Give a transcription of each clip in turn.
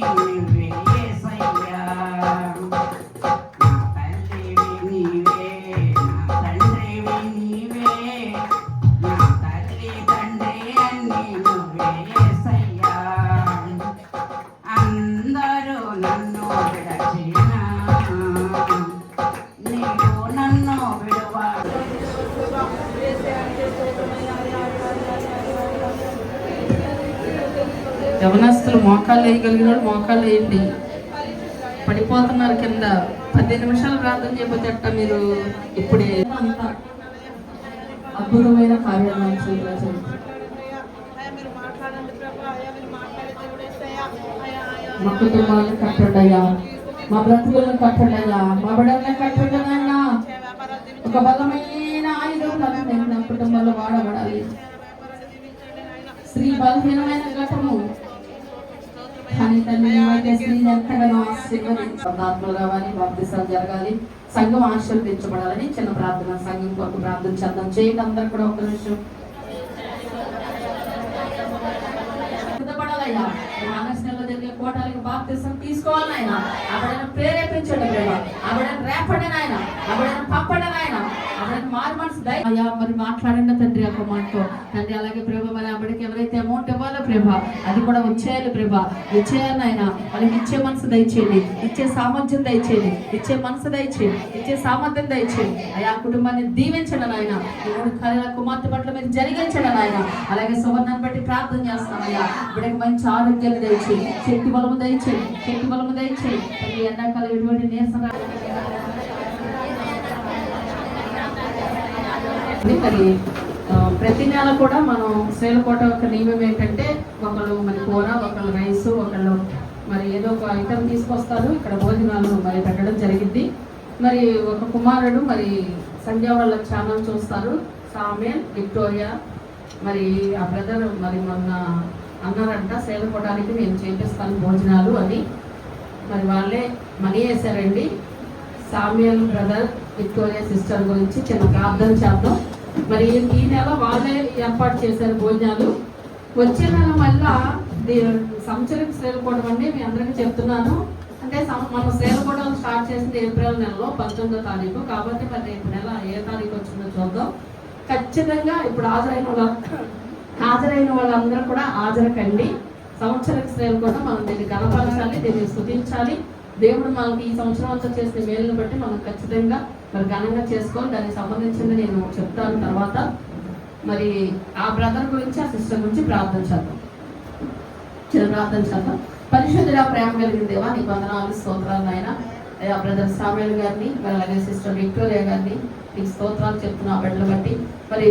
అన్ని నువ్వే యవనస్తులు మోకాలు వేయగలిగిన వాళ్ళు వేయండి. పడిపోతున్నారు కింద. పది నిమిషాలు ప్రార్థన చేయకపోతే అట్ట మీరు ఇప్పుడే. అద్భుతమైన కార్యాలు మా కుటుంబాలను కట్టండి అయ్యా. మా బ్రతుకులను కట్టండి అయ్యా. మా బిడ్డలను కట్టండి నాయన. ఒక బలమైన ఆయుధం నా కుటుంబంలో వాడబడాలి. స్త్రీ బలహీనమైన ఘటము కానీ తల్లి ఏమైతే స్త్రీని ఎంతగానో ఆశీర్వదించాత్మలు కావాలి బాప్తిసాలు జరగాలి. సంఘం ఆశీర్వదించబడాలని చిన్న ప్రార్థన సంఘం కొరకు ప్రార్థన చేద్దాం. చేయండి అందరు కూడా ఒక నిమిషం. సిద్ధపడాలయ్యా. ఆగస్టు నెలలో కోటాలకు బాప్తిసం తీసుకోవాలి ఆయన ఆవిడను ప్రేరేపించండి ప్రభా ఆవిడను రేపండి నాయన. ఆవిడను పంపండి నాయన. ఆవిడను మారు మనసు అయ్యా మరి మాట్లాడండి తండ్రి ఒక మాటతో తండ్రి అలాగే ప్రభా మరి ఆవిడకి ఎవరైతే అమౌంట్ ఇవ్వాలో ప్రభా అది కూడా వచ్చేయాలి ప్రభా వచ్చేయాలి ఆయన వాళ్ళకి ఇచ్చే మనసు దయచేయండి. ఇచ్చే సామర్థ్యం దయచేయండి. ఇచ్చే మనసు దయచేయండి. ఇచ్చే సామర్థ్యం దయచేయండి. అయ్యా ఆ కుటుంబాన్ని దీవించడం ఆయన మూడు కళల కుమార్తె పట్ల మీరు జరిగించడం నాయన. అలాగే సువర్ణాన్ని బట్టి ప్రార్థన చేస్తాం అయ్యా. బిడ్డకి మంచి ఆరోగ్యాలు దయచేయండి. శక్తి బలము దయచేయి శక్తి బలము దయచేయి. తల్లి ఎండాకాలం ఎటువంటి నీరసం మరి ప్రతి నెల కూడా మనం శ్రీలకోట ఒక నియమం ఏంటంటే ఒకళ్ళు మరి కూర ఒకళ్ళు రైస్ ఒకళ్ళు మరి ఏదో ఒక ఐటమ్ తీసుకొస్తారు. ఇక్కడ భోజనాలు మరి పెట్టడం జరిగింది. మరి ఒక కుమారుడు మరి సంధ్య వాళ్ళ ఛానల్ చూస్తారు. సామ్యన్ విక్టోరియా మరి ఆ బ్రదర్ మరి మొన్న అన్నారంట సేవకోవడానికి నేను చేపిస్తాను భోజనాలు అని. మరి వాళ్ళే మనీ వేశారండి. సామ్యల్ బ్రదర్ విక్టోరియా సిస్టర్ గురించి చిన్న ప్రార్థన చేద్దాం. మరి ఈ నెల వాళ్ళే ఏర్పాటు చేశారు భోజనాలు. వచ్చే నెల మళ్ళా సంవత్సరం శ్రేలకోవడం అండి మీ అందరికీ చెప్తున్నాను. అంటే మనం శ్రేలకోవడం స్టార్ట్ చేసింది ఏప్రిల్ నెలలో పంతొమ్మిదో తారీఖు. కాబట్టి మరి రేపు నెల ఏ తారీఖు వచ్చిందో చూద్దాం. ఖచ్చితంగా ఇప్పుడు హాజరైన హాజరైన వాళ్ళందరూ కూడా హాజరకండి. సంవత్సరం శ్రేణి కూడా మనం దీన్ని గణపరచాలి దీన్ని స్థుతించాలి దేవుడు మనకి ఈ సంవత్సరం అంతా చేసిన మేలును బట్టి మనం ఖచ్చితంగా మరి ఘనంగా చేసుకొని దానికి సంబంధించింది నేను చెప్తాను తర్వాత. మరి ఆ బ్రదర్ గురించి ఆ సిస్టర్ గురించి ప్రార్థన చేద్దాం. చిన్న ప్రార్థన చేద్దాం. పరిశుద్ధుల ప్రేమ కలిగిన దేవా నీకు వందనాలు స్తోత్రాలు ఆయన బ్రదర్ సామ్యుల్ గారిని మరి అలాగే సిస్టర్ విక్టోరియా గారిని నీకు స్తోత్రాలు చెప్తున్నా ఆ బిడ్డల బట్టి. మరి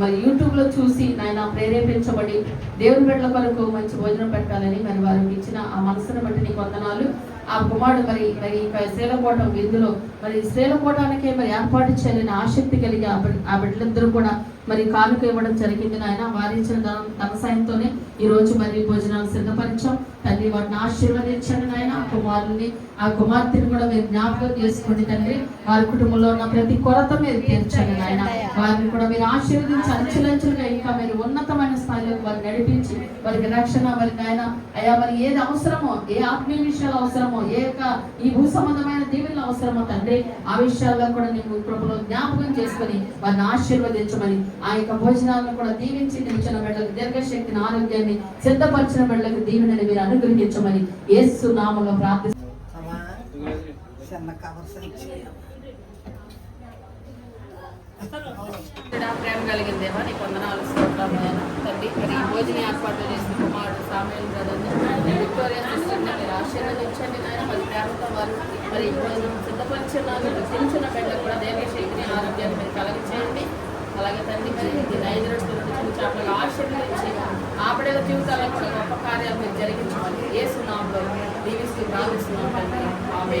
మరి యూట్యూబ్లో చూసి నాయన ప్రేరేపించబడి దేవుని బిడ్డల కొరకు మంచి భోజనం పెట్టాలని మరి వారికి ఇచ్చిన ఆ మనసును బట్టి నీకు వందనాలు. ఆ కుమారుడు మరి మరి ఇక విందులో మరి శ్రీలకోటానికే మరి ఏర్పాటు చేయాలని ఆసక్తి కలిగి ఆ బిడ్డలిద్దరూ కూడా మరి కానుక ఇవ్వడం జరిగింది నాయన. వారి ఇచ్చిన ధనం ధన సాయంతోనే ఈ రోజు మరి భోజనాలు సిద్ధపరిచాం. తండ్రి వాటిని ఆశీర్వదించండి నాయన. ఆ కుమారుని ఆ కుమార్తెని కూడా మీరు జ్ఞాపకం చేసుకోండి తండ్రి. వారి కుటుంబంలో ఉన్న ప్రతి కొరత మీరు తీర్చండి నాయన. వారిని కూడా మీరు ఆశీర్వదించి అంచులంచులుగా ఇంకా మీరు ఉన్నతమైన స్థాయిలో వారిని నడిపించి వారికి రక్షణ వారికి ఆయన అయ్యా మరి ఏది అవసరమో ఏ ఆత్మీయ విషయాలు అవసరమో ఏ యొక్క ఈ భూ సంబంధమైన దీవెనలు అవసరమో తండ్రి ఆ విషయాల్లో కూడా నీవు కృపలో జ్ఞాపకం చేసుకొని వారిని ఆశీర్వదించమని ఆ యొక్క భోజనాలను కూడా దీవించి నిలిచిన బిడ్డలకు దీర్ఘశక్తిని ఆరోగ్యాన్ని సిద్ధపరిచిన బిడ్డలకు దీవెనని మీరు అనుగ్రహించమని ఏసు నామంలో ప్రార్థి చిన్న కవర్స్ ఇచ్చి ప్రేమ కలిగిందేమో నీకు వందనాలు తండ్రి మరి ఈ భోజన ఏర్పాటు చేసిన కుమారుడు సామేల్ కదండి విక్టోరియా సిస్టర్ మీరు ఆశీర్వదించండి నాయన. మరి ప్రేమతో వారు మరి ఈ భోజనం సిద్ధపరిచున్నారు రుచించిన బిడ్డ కూడా దేవ శక్తిని ఆరోగ్యాన్ని మీరు కలగచేయండి. అలాగే తండ్రి మరి ఇది ఐదు చిన్న చేపలు ఆశీర్వదించి ఆ బిడ్డల జీవితాల్లో కూడా గొప్ప కార్యాలు మీరు జరిగించమని ఏ సునాంలో దీవిస్తూ ప్రార్థిస్తున్నాం తండ్రి ఆమె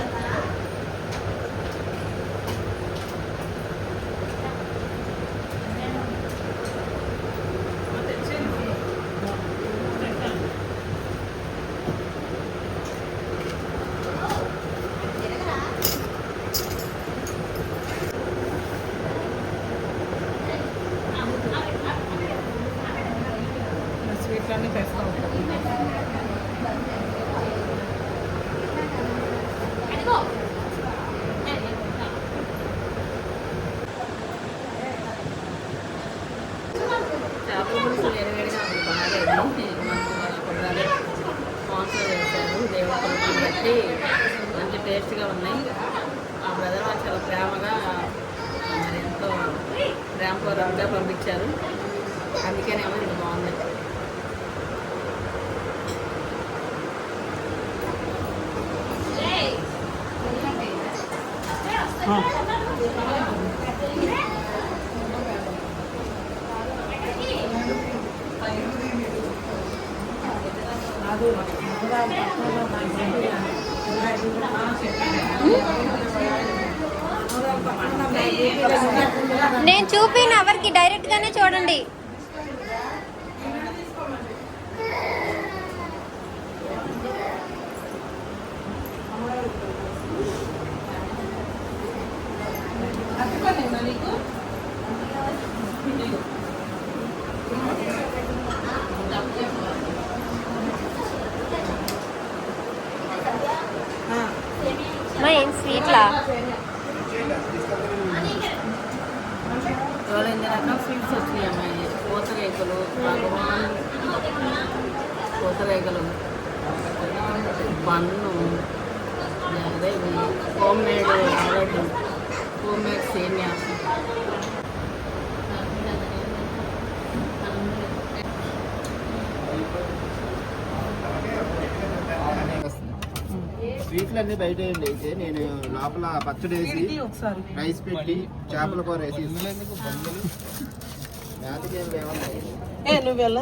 ప్రేమపూర్వకంగా పంపించారు. అందుకనేమో ఇది బాగుంది. నేను చూపిన ఎవరికి డైరెక్ట్ గానే చూడండి. మా ఏం స్వీట్లా? ఇవాళ ఎన్ని రకాల స్వీట్స్ వచ్చినాయి అమ్మాయి? పూతరేకులు భగవాన్ పూతరేకులు పన్ను అదే హోమ్ మేడ్ హోమ్ మేడ్ సేమియా. స్వీట్లు అన్ని బయట వేయండి అయితే నేను లోపల పచ్చడి వేసి రైస్ పెట్టి చేపల కూర వేసి నువ్వు వెళ్ళ